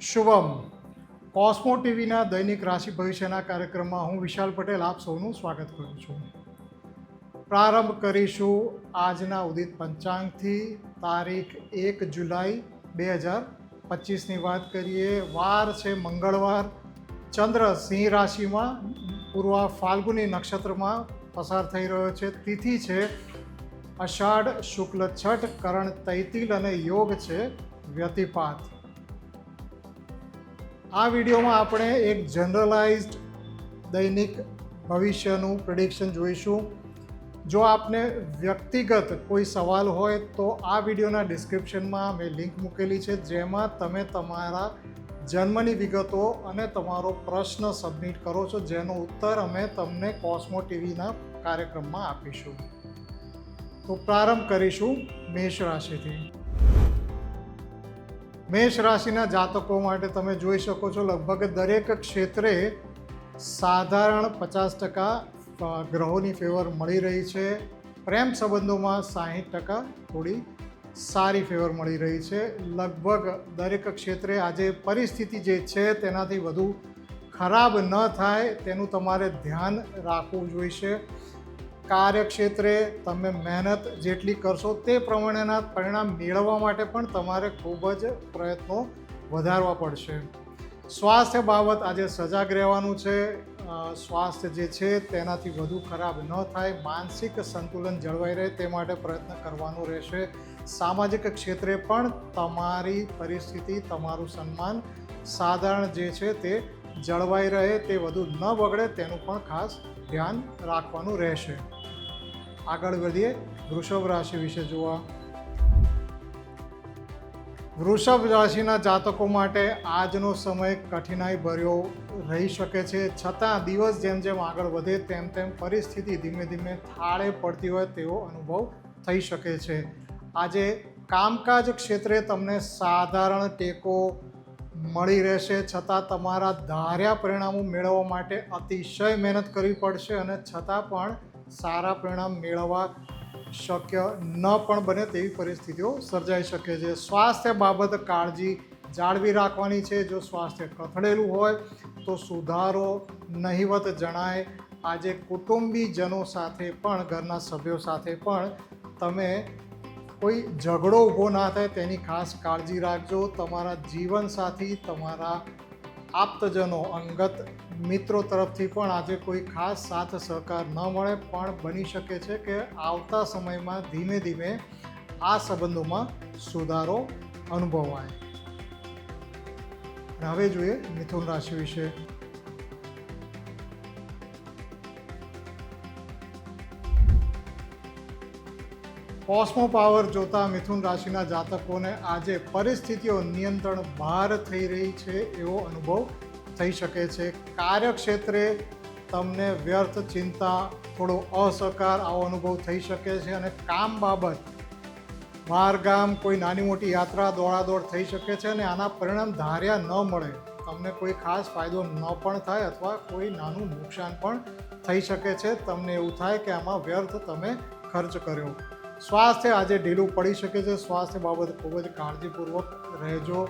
શુભમ. કોસ્મો ટીવીના દૈનિક રાશિ ભવિષ્યના કાર્યક્રમમાં હું વિશાલ પટેલ આપ સૌનું સ્વાગત કરું છું. પ્રારંભ કરીશું આજના ઉદિત પંચાંગથી. તારીખ એક જુલાઈ બે હજાર પચીસની વાત કરીએ. વાર છે મંગળવાર. ચંદ્ર સિંહ રાશિમાં, પૂર્વ ફાલ્ગુની નક્ષત્રમાં પસાર થઈ રહ્યો છે. તિથિ છે અષાઢ શુક્લ છઠ, કરણ તૈતિલ અને યોગ છે વ્યતિપાત. આ વિડીયોમાં આપણે એક જનરલાઇઝ્ડ દૈનિક ભવિષ્યનું પ્રિડિક્શન જોઈશું. જો આપને વ્યક્તિગત કોઈ સવાલ હોય તો આ વિડીયોના ડિસ્ક્રિપ્શનમાં મેં લિંક મૂકેલી છે, જેમાં તમે તમારા જન્મની વિગતો અને તમારો પ્રશ્ન સબમિટ કરો છો, જેનો ઉત્તર અમે તમને કોસ્મો ટીવીના કાર્યક્રમમાં આપીશું. તો પ્રારંભ કરીશું મેષ રાશિથી. મેષ રાશિના જાતકો માટે તમે જોઈ શકો છો, લગભગ દરેક ક્ષેત્રે સાધારણ પચાસ ટકા ગ્રહોની ફેવર મળી રહી છે. પ્રેમ સંબંધોમાં સાહીઠ ટકા થોડી સારી ફેવર મળી રહી છે. લગભગ દરેક ક્ષેત્રે આજે પરિસ્થિતિ જે છે તેનાથી વધુ ખરાબ ન થાય, તેનું તમારે ધ્યાન રાખવું જોઈશે. કાર્યક્ષેત્રે તમે મહેનત જેટલી કરશો તે પ્રમાણેના પરિણામ મેળવવા માટે પણ તમારે ખૂબ જ પ્રયત્નો વધારવા પડશે. સ્વાસ્થ્ય બાબત આજે સજાગ રહેવાનું છે. સ્વાસ્થ્ય જે છે તેનાથી વધુ ખરાબ ન થાય. માનસિક સંતુલન જળવાઈ રહે તે માટે પ્રયત્ન કરવાનો રહેશે. સામાજિક ક્ષેત્રે પણ તમારી પરિસ્થિતિ, તમારું સન્માન સાધારણ જે છે તે જળવાઈ રહે, તે વધુ ન બગડે તેનું પણ ખાસ ધ્યાન રાખવાનું રહેશે. આગળ વધીએ. વૃષભ રાશિ વિશે જોવા. વૃષભ રાશિના જાતકો માટે આજનો સમય કઠિનાઈ ભર્યો રહી શકે છે. છતાં દિવસ જેમ જેમ આગળ વધે તેમ તેમ પરિસ્થિતિ ધીમે ધીમે થાળે પડતી હોય તેવો અનુભવ થઈ શકે છે. આજે કામકાજ ક્ષેત્રે તમને સાધારણ ટેકો મળી રહેશે. છતાં તમારા ધાર્યા પરિણામો મેળવવા માટે અતિશય મહેનત કરવી પડશે અને છતાં પણ સારા પરિણામ મેળવવા શક્ય ન પણ બને તેવી પરિસ્થિતિઓ સર્જાઈ શકે છે. સ્વાસ્થ્ય બાબત કાળજી જાળવી રાખવાની છે. જો સ્વાસ્થ્ય કથળેલું હોય તો સુધારો નહિવત જણાય. આજે કુટુંબીજનો સાથે પણ, ઘરના સભ્યો સાથે પણ તમે કોઈ ઝઘડો ઊભો ના થાય, તેની ખાસ કાળજી રાખજો. તમારા જીવનસાથી તમારા આપતજનો અંગત મિત્રો તરફથી પણ આજે કોઈ ખાસ સાથ સહકાર ન મળે, પણ બની શકે છે કે આવતા સમયમાં ધીમે ધીમે આ સંબંધોમાં સુધારો અનુભવાય. હવે જોઈએ મિથુન રાશિ વિશે. કોસ્મો પાવર જોતા મિથુન રાશિના જાતકોને આજે પરિસ્થિતિઓ નિયંત્રણ બહાર થઈ રહી છે એવો અનુભવ થઈ શકે છે. કાર્યક્ષેત્રે તમને વ્યર્થ ચિંતા, થોડો અસહકાર આવો અનુભવ થઈ શકે છે અને કામ બાબત બહારગામ કોઈ નાની મોટી યાત્રા દોડાદોડ થઈ શકે છે અને આના પરિણામ ધાર્યા ન મળે. તમને કોઈ ખાસ ફાયદો ન પણ થાય અથવા કોઈ નાનું નુકસાન પણ થઈ શકે છે. તમને એવું થાય કે આમાં વ્યર્થ તમે ખર્ચ કર્યો. સ્વાસ્થ્ય આજે ઢીલું પડી શકે છે. સ્વાસ્થ્ય બાબત ખૂબ જ કાળજીપૂર્વક રહેજો.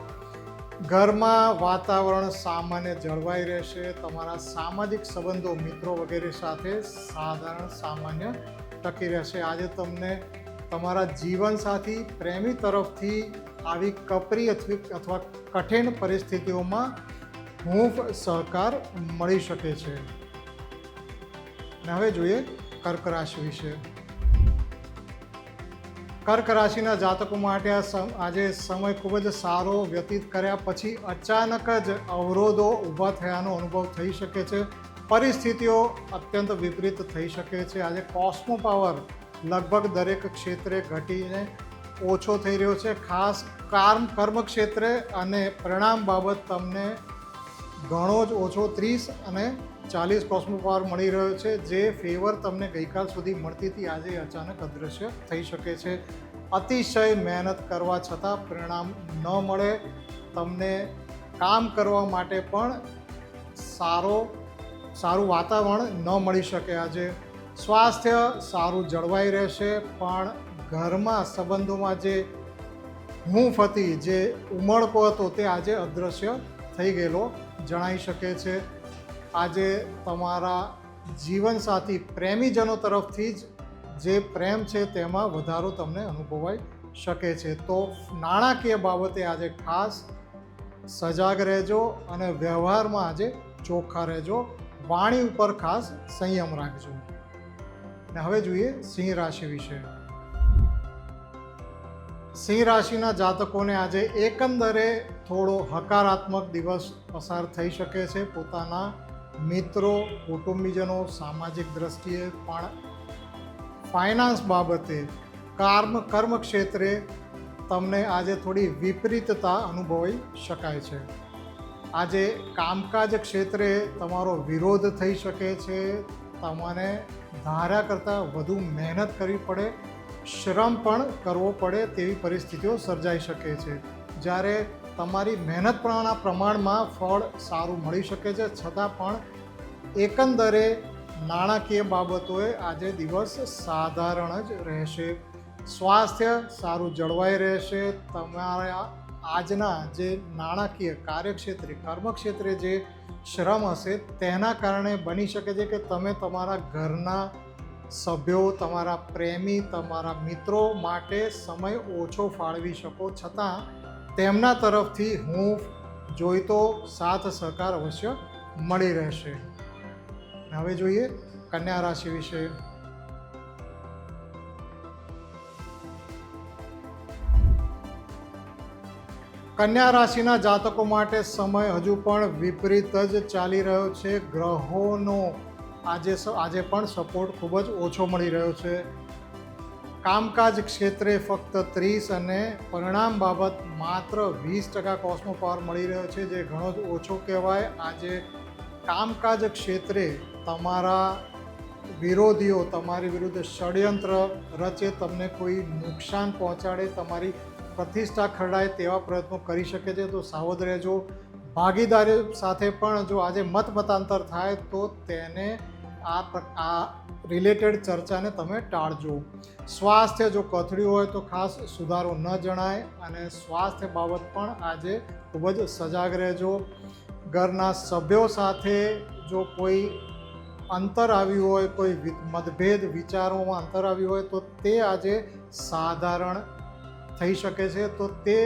ઘરમાં વાતાવરણ સામાન્ય જળવાઈ રહેશે. તમારા સામાજિક સંબંધો મિત્રો વગેરે સાથે સાધારણ સામાન્ય ટકી રહેશે. આજે તમને તમારા જીવનસાથી પ્રેમી તરફથી આવી કપરી અથવા કઠિન પરિસ્થિતિઓમાં હૂંફ સહકાર મળી શકે છે. હવે જોઈએ કર્ક રાશિ વિશે. કર્ક રાશિના જાતકો માટે આ આજે સમય ખૂબ જ સારો વ્યતીત કર્યા પછી અચાનક જ અવરોધો ઊભા થયાનો અનુભવ થઈ શકે છે. પરિસ્થિતિઓ અત્યંત વિપરીત થઈ શકે છે. આજે કોસ્મો પાવર લગભગ દરેક ક્ષેત્રે ઘટીને ઓછો થઈ રહ્યો છે. ખાસ કર્મ કર્મ ક્ષેત્રે અને પરિણામ બાબત તમને ઘણો જ ઓછો ત્રીસ અને ચાલીસ કોસ્મો પાવર મળી રહ્યો છે. જે ફેવર તમને ગઈકાલ સુધી મળતી હતી, આજે અચાનક અદૃશ્ય થઈ શકે છે. અતિશય મહેનત કરવા છતાં પરિણામ ન મળે. તમને કામ કરવા માટે પણ સારો, સારું વાતાવરણ ન મળી શકે આજે. સ્વાસ્થ્ય સારું જળવાઈ રહેશે, પણ ઘરમાં સંબંધોમાં જે હું ફતી જે ઉમળકો હતો, તે આજે અદૃશ્ય થઈ ગયેલો જણાઈ શકે છે. આજે તમારા જીવનસાથી પ્રેમીજનો તરફથી જ જે પ્રેમ છે તેમાં વધારો તમને અનુભવાઈ શકે છે. તો નાણાકીય બાબતે આજે ખાસ સજાગ રહેજો અને વ્યવહારમાં આજે ચોખ્ખા રહેજો. વાણી ઉપર ખાસ સંયમ રાખજો. ને હવે જોઈએ સિંહ રાશિ વિશે. સિંહ રાશિના જાતકોને આજે એકંદરે થોડો હકારાત્મક દિવસ પસાર થઈ શકે છે. પોતાના મિત્રો, કુટુંબીજનો સામાજિક દ્રષ્ટિએ પણ ફાઇનાન્સ બાબતે કર્મ કર્મ ક્ષેત્રે તમને આજે થોડી વિપરીતતા અનુભવી શકાય છે. આજે કામકાજ ક્ષેત્રે તમારો વિરોધ થઈ શકે છે તમને ધાર્યા કરતાં વધુ મહેનત કરવી પડે, શ્રમ પણ કરવો પડે તેવી પરિસ્થિતિઓ સર્જાઈ શકે છે. જ્યારે તમારી મહેનત પ્રમાણના પ્રમાણમાં ફળ સારું મળી શકે છે. છતાં પણ એકંદરે નાણાકીય બાબતોએ આજે દિવસ સાધારણ જ રહેશે. સ્વાસ્થ્ય સારું જળવાઈ રહેશે. તમારા આજના જે નાણાકીય કાર્યક્ષેત્રે, કર્મક્ષેત્રે જે શ્રમ હશે તેના કારણે બની શકે છે કે તમે તમારા ઘરના સભ્યો, તમારા પ્રેમી, તમારા મિત્રો માટે સમય ઓછો ફાળવી શકો. છતાં તેમના તરફથી હું જોઈતો સાથ સહકાર અવશ્ય મળી રહેશે. હવે જોઈએ કન્યા રાશિ વિશે. કન્યા રાશિના જાતકો માટે સમય હજુ પણ વિપરીત જ ચાલી રહ્યો છે. ગ્રહોનો આજે આજે પણ સપોર્ટ ખૂબ જ ઓછો મળી રહ્યો છે. કામકાજ ક્ષેત્રે ફક્ત ત્રીસ અને પરિણામ બાબત માત્ર વીસ ટકા કોસ્મો પાવર મળી રહ્યો છે, જે ઘણો જ ઓછો કહેવાય. આજે કામકાજ ક્ષેત્રે તમારા વિરોધીઓ તમારી વિરુદ્ધ ષડયંત્ર રચે, તમને કોઈ નુકસાન પહોંચાડે, તમારી પ્રતિષ્ઠા ખરડાય તેવા પ્રયત્નો કરી શકે છે, તો સાવધ રહેજો. ભાગીદારી સાથે પણ જો આજે મત મતાંતર થાય, તો તેને આ આ રિલેટેડ ચર્ચાને તમે ટાળજો. સ્વાસ્થ્ય જો કથળ્યું હોય તો ખાસ સુધારો ન જણાય અને સ્વાસ્થ્ય બાબત પણ આજે ખૂબ જ સજાગ રહેજો. ઘરના સભ્યો સાથે જો કોઈ અંતર આવ્યું હોય, કોઈ મતભેદ વિચારોમાં અંતર આવ્યું હોય, તો તે આજે સાધારણ થઈ શકે છે. તો તે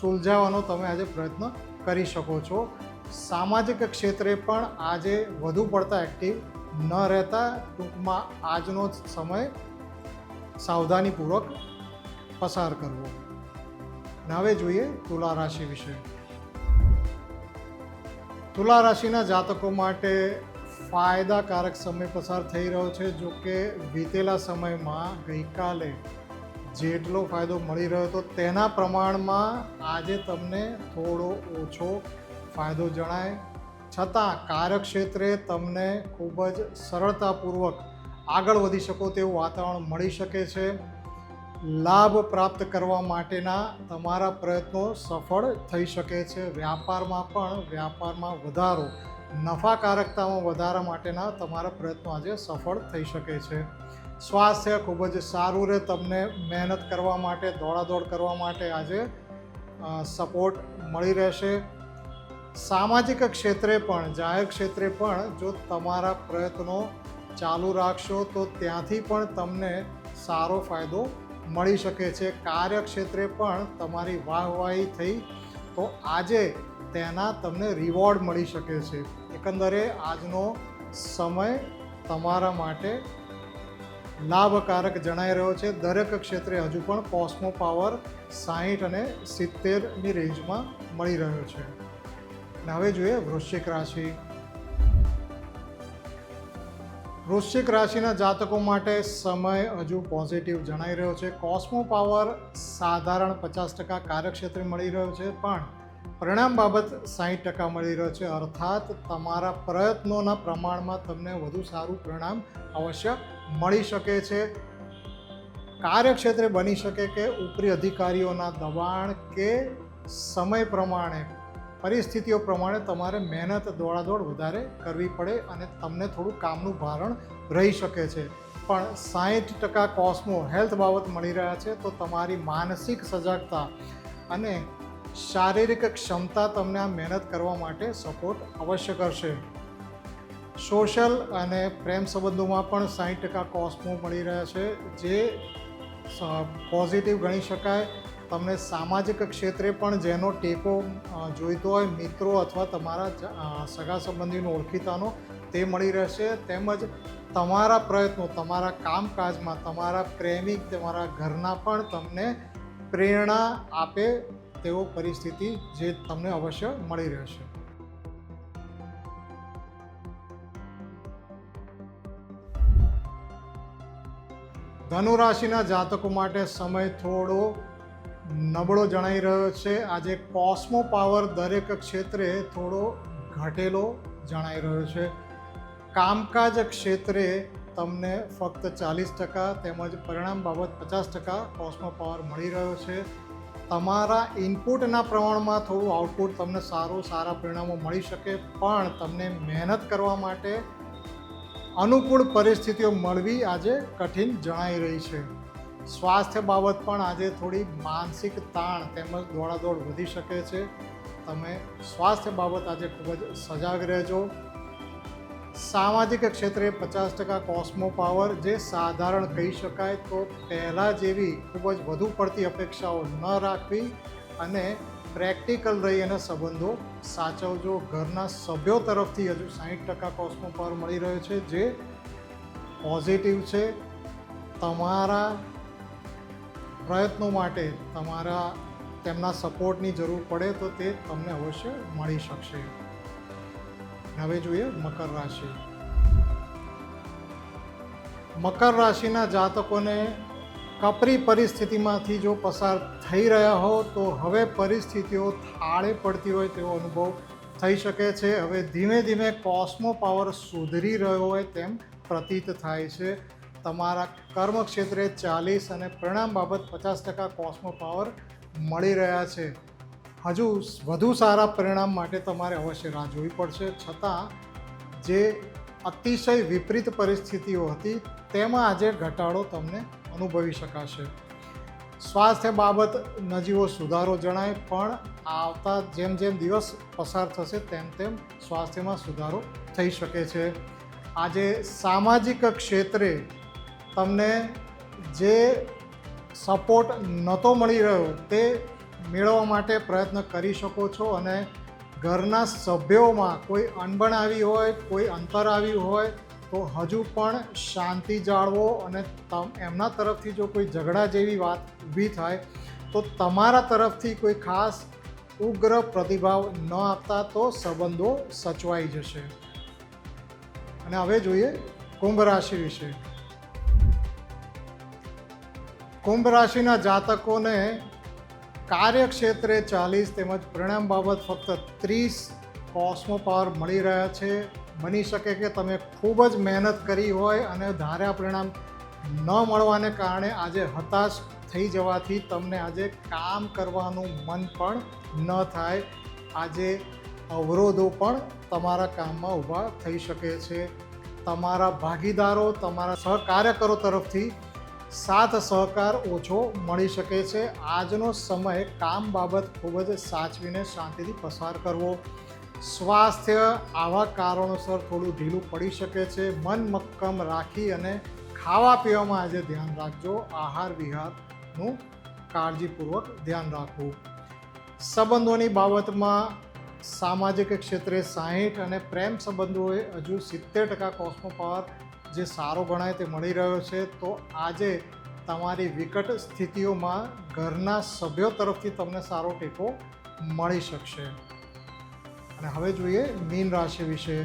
સુલઝાવવાનો તમે આજે પ્રયત્ન કરી શકો છો. સામાજિક ક્ષેત્રે પણ આજે વધુ પડતા એક્ટિવ ન રહેતા ટૂંકમાં આજનો જ સમય સાવધાનીપૂર્વક પસાર કરવો. હવે જોઈએ તુલા રાશિ વિશે. તુલા રાશિના જાતકો માટે ફાયદાકારક સમય પસાર થઈ રહ્યો છે, જો કે વીતેલા સમયમાં ગઈકાલે જેટલો ફાયદો મળી રહ્યો હતો તેના પ્રમાણમાં આજે તમને થોડો ઓછો ફાયદો જણાય. છતાં કાર્યક્ષેત્રે તમને ખૂબ જ સરળતાપૂર્વક આગળ વધી શકો તેવું વાતાવરણ મળી શકે છે. લાભ પ્રાપ્ત કરવા માટેના તમારા પ્રયત્નો સફળ થઈ શકે છે. વ્યાપારમાં પણ વ્યાપારમાં વધારો, નફાકારકતામાં વધારા માટેના તમારા પ્રયત્નો આજે સફળ થઈ શકે છે. સ્વાસ્થ્ય ખૂબ જ સારું રહે, તમને મહેનત કરવા માટે, દોડાદોડ કરવા માટે આજે સપોર્ટ મળી રહેશે. સામાજિક ક્ષેત્રે પણ, જાહેર ક્ષેત્રે પણ જો તમારા પ્રયત્નો ચાલુ રાખશો, તો ત્યાંથી પણ તમને સારો ફાયદો મળી શકે છે. કાર્યક્ષેત્રે પણ તમારી વાહવાહી થઈ, તો આજે તેના તમને રિવોર્ડ મળી શકે છે. એકંદરે આજનો સમય તમારા માટે લાભકારક જણાઈ રહ્યો છે. દરેક ક્ષેત્રે હજુ પણ કોસ્મો પાવર સાહીઠ અને સિત્તેરની રેન્જમાં મળી રહ્યો છે. હવે જોઈએ, વૃશ્ચિક રાશિ. વૃશ્ચિક રાશિના જાતકો માટે સમય હજુ પોઝિટિવ જણાઈ રહ્યો છે. કોસ્મો પાવર સાધારણ પચાસ ટકા કાર્યક્ષેત્રે મળી રહ્યો છે, પણ પરિણામ બાબત સાહીઠ ટકા મળી રહ્યો છે. અર્થાત તમારા પ્રયત્નોના પ્રમાણમાં તમને વધુ સારું પરિણામ અવશ્ય મળી શકે છે. કાર્યક્ષેત્રે બની શકે કે ઉપરી અધિકારીઓના દબાણ કે સમય પ્રમાણે પરિસ્થિતિઓ પ્રમાણે તમારે મહેનત દોડાદોડ વધારે કરવી પડે અને તમને થોડું કામનું ભારણ રહી શકે છે. પણ સાહીઠ ટકા કોસ્મો હેલ્થ બાબત મળી રહ્યા છે તો તમારી માનસિક સજાગતા અને શારીરિક ક્ષમતા તમને આ મહેનત કરવા માટે સપોર્ટ અવશ્ય કરશે. સોશિયલ અને પ્રેમ સંબંધોમાં પણ સાઠ ટકા કોસ્મો મળી રહ્યા છે. જે પોઝિટિવ ગણી શકાય તમને સામાજિક ક્ષેત્રે પણ જેનો ટેકો જોઈતો હોય મિત્રો અથવા તમારા સગા સંબંધીનો ઓળખીતાનો, તે મળી રહેશે. તેમજ તમારા પ્રયત્નો, તમારા કામકાજમાં તમારા પ્રેમિક, તમારા ઘરના પણ તમને પ્રેરણા આપે તેવો પરિસ્થિતિ જે તમને અવશ્ય મળી રહેશે. ધનુ રાશિના જાતકો માટે સમય થોડો નબળો જણાઈ રહ્યો છે. આજે કોસ્મો પાવર દરેક ક્ષેત્રે થોડો ઘટેલો જણાઈ રહ્યો છે. કામકાજ ક્ષેત્રે તમને ફક્ત ચાલીસ ટકા તેમજ પરિણામ બાબત પચાસ ટકા કોસ્મો પાવર મળી રહ્યો છે. તમારા ઇનપુટના પ્રમાણમાં થોડું આઉટપુટ તમને સારું, સારા પરિણામો મળી શકે, પણ તમને મહેનત કરવા માટે અનુકૂળ પરિસ્થિતિઓ મળવી આજે કઠિન જણાઈ રહી છે. સ્વાસ્થ્ય બાબત પણ આજે થોડી માનસિક તાણ તેમજ દોડાદોડ વધી શકે છે. તમે સ્વાસ્થ્ય બાબત આજે ખૂબ જ સજાગ રહેજો. સામાજિક ક્ષેત્રે પચાસ ટકા કોસ્મો પાવર જે સાધારણ કહી શકાય તો પહેલાં જેવી ખૂબ જ વધુ પડતી અપેક્ષાઓ ન રાખવી અને પ્રેક્ટિકલ રહી અને સંબંધો સાચવજો. ઘરના સભ્યો તરફથી હજુ સાહીઠ ટકા કોસ્મો પાવર મળી રહ્યો છે, જે પોઝિટિવ છે. તમારા પ્રયત્નો માટે તમારા તેમના સપોર્ટની જરૂર પડે તો તે તમને અવશ્ય મળી શકશે. હવે જોઈએ મકર રાશિ. મકર રાશિના જાતકોને કપરી પરિસ્થિતિમાંથી જો પસાર થઈ રહ્યા હો તો હવે પરિસ્થિતિઓ થાળે પડતી હોય તેવો અનુભવ થઈ શકે છે. હવે ધીમે ધીમે કોસ્મો પાવર સુધરી રહ્યો હોય તેમ પ્રતીત થાય છે. તમારા કર્મ ક્ષેત્રે ચાલીસ અને પરિણામ બાબત પચાસ ટકા કોસ્મો પાવર મળી રહ્યા છે. હજુ વધુ સારા પરિણામ માટે તમારે અવશ્ય રાહ જોવી પડશે. છતાં, જે અતિશય વિપરીત પરિસ્થિતિઓ હતી, તેમાં આજે ઘટાડો તમને અનુભવી શકાશે. સ્વાસ્થ્ય બાબત નજીવો સુધારો જણાય, પણ આવતા જેમ જેમ દિવસ પસાર થશે, તેમ તેમ સ્વાસ્થ્યમાં સુધારો થઈ શકે છે. આજે સામાજિક ક્ષેત્રે તમને જે સપોર્ટ નહોતો મળી રહ્યો તે મેળવવા માટે પ્રયત્ન કરી શકો છો અને ઘરના સભ્યોમાં કોઈ અણબણ આવી હોય, કોઈ અંતર આવ્યું હોય, તો હજુ પણ શાંતિ જાળવો અને એમના તરફથી જો કોઈ ઝઘડા જેવી વાત ઊભી થાય, તો તમારા તરફથી કોઈ ખાસ ઉગ્ર પ્રતિભાવ ન આપતા તો સંબંધો સચવાઈ જશે. અને હવે જોઈએ કુંભ રાશિ વિશે. કુંભ રાશિના જાતકોને કાર્યક્ષેત્રે ચાલીસ તેમજ પરિણામ બાબત ફક્ત ત્રીસ કોસ્મો પાવર મળી રહ્યા છે. બની શકે કે તમે ખૂબ જ મહેનત કરી હોય અને ધાર્યા પરિણામ ન મળવાને કારણે આજે હતાશ થઈ જવાથી તમને આજે કામ કરવાનું મન પણ ન થાય. આજે અવરોધો પણ તમારા કામમાં ઊભા થઈ શકે છે. તમારા ભાગીદારો, તમારા સહકાર્યકરો તરફથી સાથ સહકાર ઓછો મળી શકે છે. આજનો સમય કામ બાબત ખૂબ જ સાચવીને શાંતિથી પસાર કરવો. સ્વાસ્થ્ય આવા કારણોસર થોડું ઢીલું પડી શકે છે. મન મક્કમ રાખી અને ખાવા પીવામાં આજે ધ્યાન રાખજો. આહાર વિહારનું કાળજીપૂર્વક ધ્યાન રાખવું. સંબંધોની બાબતમાં સામાજિક ક્ષેત્રે સાહીઠ અને પ્રેમ સંબંધોએ હજુ સિત્તેર ટકા કોસ્મો પાવર જે સારો ગણાય તે મળી રહ્યો છે, તો આજે તમારી વિકટ સ્થિતિઓમાં ઘરના સભ્યો તરફથી તમને સારો ટેકો મળી શકશે. અને હવે જોઈએ મીન રાશિ વિશે.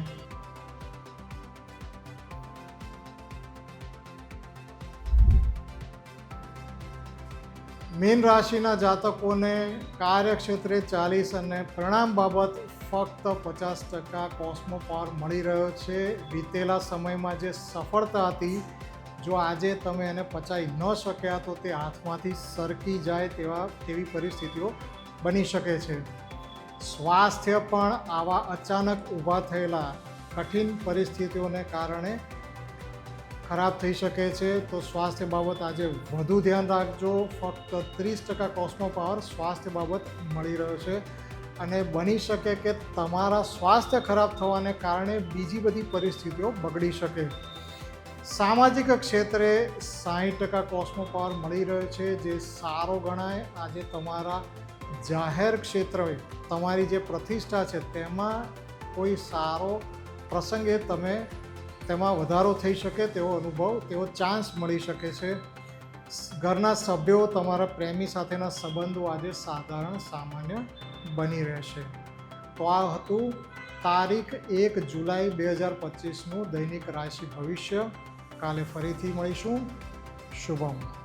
મીન રાશિના જાતકોને કાર્યક્ષેત્રે ચાલીસ અને પરિણામ બાબત ફક્ત પચાસ ટકા કોસ્મો પાવર મળી રહ્યો છે. વીતેલા સમયમાં જે સફળતા હતી, જો આજે તમે એને પચાવી ન શક્યા તો તે હાથમાંથી સરકી જાય તેવા, તેવી પરિસ્થિતિઓ બની શકે છે. સ્વાસ્થ્ય પણ આવા અચાનક ઊભા થયેલા કઠિન પરિસ્થિતિઓને કારણે ખરાબ થઈ શકે છે. તો સ્વાસ્થ્ય બાબત આજે વધુ ધ્યાન રાખજો. ફક્ત ત્રીસ ટકા કોસ્મો પાવર સ્વાસ્થ્ય બાબત મળી રહ્યો છે. અને બની શકે કે તમારા સ્વાસ્થ્ય ખરાબ થવાને કારણે બીજી બધી પરિસ્થિતિઓ બગડી શકે. સામાજિક ક્ષેત્રે સાહીઠ ટકા કોસ્મો પાવર મળી રહ્યો છે, જે સારો ગણાય. આજે તમારા જાહેર ક્ષેત્રે તમારી જે પ્રતિષ્ઠા છે, તેમાં કોઈ સારો પ્રસંગે તમે તેમાં વધારો થઈ શકે, તેવો અનુભવ, તેવો ચાન્સ મળી શકે છે. ઘરના સભ્યો, તમારા પ્રેમી સાથેના સંબંધો આજે સાધારણ સામાન્ય બની રહેશે. તો આ હતું તારીખ એક જુલાઈ બે હજાર પચીસનું દૈનિક રાશિ ભવિષ્ય. કાલે ફરીથી મળીશું. શુભમ.